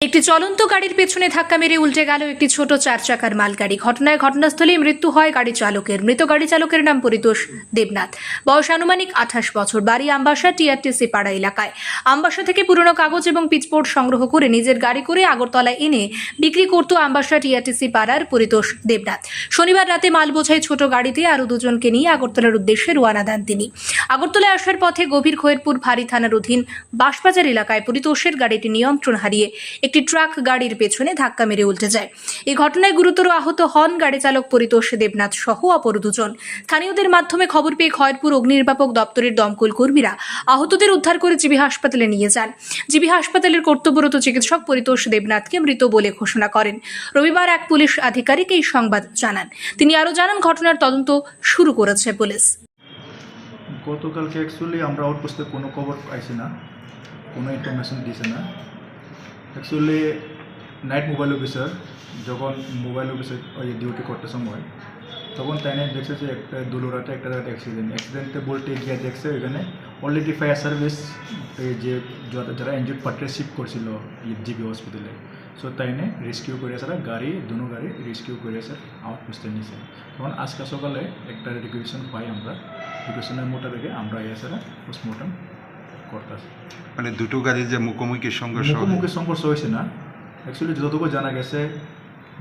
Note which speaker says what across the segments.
Speaker 1: একটি চলন্ত গাড়ির পেছনে ধাক্কা মেরে উল্টে গেল একটি ছোট চার চাকার মালগাড়ি। ঘটনায় ঘটনাস্থলে মৃত্যু হয় গাড়ি চালকের। মৃত গাড়ি চালকের নাম পরিতোষ দেবনাথ। বয়স আনুমানিক আঠাশ বছর। বাড়ি আমবাসা, টিআরটিসি পাড়া এলাকায়। আমবাসা থেকে পুরনো কাগজ এবং পিচবোর্ড সংগ্রহ করে নিজের গাড়ি করে আগরতলায় এনে বিক্রি করত আমবাসা, টিআরটিসি পাড়ার পরিতোষ দেবনাথ। শনিবার রাতে মাল বোঝাই ছোট গাড়িতে আরও দুজনকে নিয়ে আগরতলার উদ্দেশ্যে রওনা দেন তিনি। আগরতলায় আসার পথে গভীর খয়েরপুর ভারী থানার অধীন বাঁশবাজার এলাকায় পরিতোষের গাড়িটি নিয়ন্ত্রণ হারিয়ে একটি ট্রাক গাড়ির পেছনে ধাক্কা মেরে উল্টে যায়। এই ঘটনায় গুরুতর আহত হন গাড়ি চালক পরিতোষ দেবনাথ সহ অপর দুজন। স্থানীয়দের মাধ্যমে খবর পেয়ে খয়েরপুর অগ্নিনির্বাপক দপ্তরের দমকল কর্মীরা আহতদের উদ্ধার করে জিবি হাসপাতালে নিয়ে যান। জিবি হাসপাতালের কর্তব্যরত চিকিৎসক পরিতোষ দেবনাথকে মৃত বলে ঘোষণা করেন। রবিবার এক পুলিশ আধিকারিক এই সংবাদ জানান। তিনি আরও জানান, ঘটনার তদন্ত শুরু করেছে পুলিশ।
Speaker 2: গতকালকে অ্যাকচুয়ালি আমরা আউটপোস্টে কোনো খবর পাইছি না, কোনো ইনফরমেশন দিছে না। অ্যাকচুয়ালি নাইট মোবাইল অফিসার যখন মোবাইল অফিসে ওই ডিউটি করতে সময়, তখন তাই দেখছে যে একটা দুলুরাতে একটা অ্যাক্সিডেন্ট অ্যাক্সিডেন্টে বলতে গিয়ে দেখছে এখানে অলরেডি ফায়ার সার্ভিস যে যারা- পার্টিরা শিফট করছিল জিবি হসপিটালে সো তাই নিয়ে রেস্কিউ করে স্যার গাড়ি, দুনো গাড়ি রেস্কিউ করে স্যার আউটপোস্টে নিয়েছে তখন আজকে সকালে একটা রিকুয়েশন পাই আমরা। রিকুয়েশনের মোতাবেকে আমরা এসে পোস্টমর্টম করতেছি
Speaker 3: মানে দুটো গাড়ির যে মুখোমুখি সংঘর্ষ
Speaker 2: মুখোমুখি সংঘর্ষ হয়েছে না। অ্যাকচুয়ালি যতটুকু জানা গেছে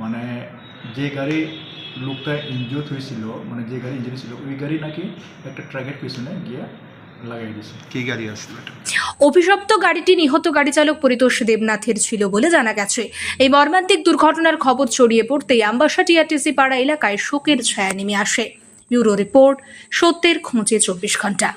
Speaker 2: মানে যে গাড়ি লোকটা ইনজুর হয়েছিল মানে যে গাড়ি ইঞ্জুরি ছিল ওই গাড়ি নাকি একটা ট্রাকের পিছনে গিয়ে লাগাই দিয়েছে।
Speaker 3: কি গাড়ি আসলো এটা?
Speaker 1: অভিশপ্ত গাড়িটি নিহত গাড়ি চালক পরিতোষ দেবনাথের ছিল বলে জানা গেছে। এই মর্মান্তিক দুর্ঘটনার খবর ছড়িয়ে পড়তেই আমবাসা টিআরটিসি পাড়া এলাকায় শোকের ছায়া নেমে আসে। ব্যুরো রিপোর্ট সত্যের খোঁজে চব্বিশ ঘণ্টা।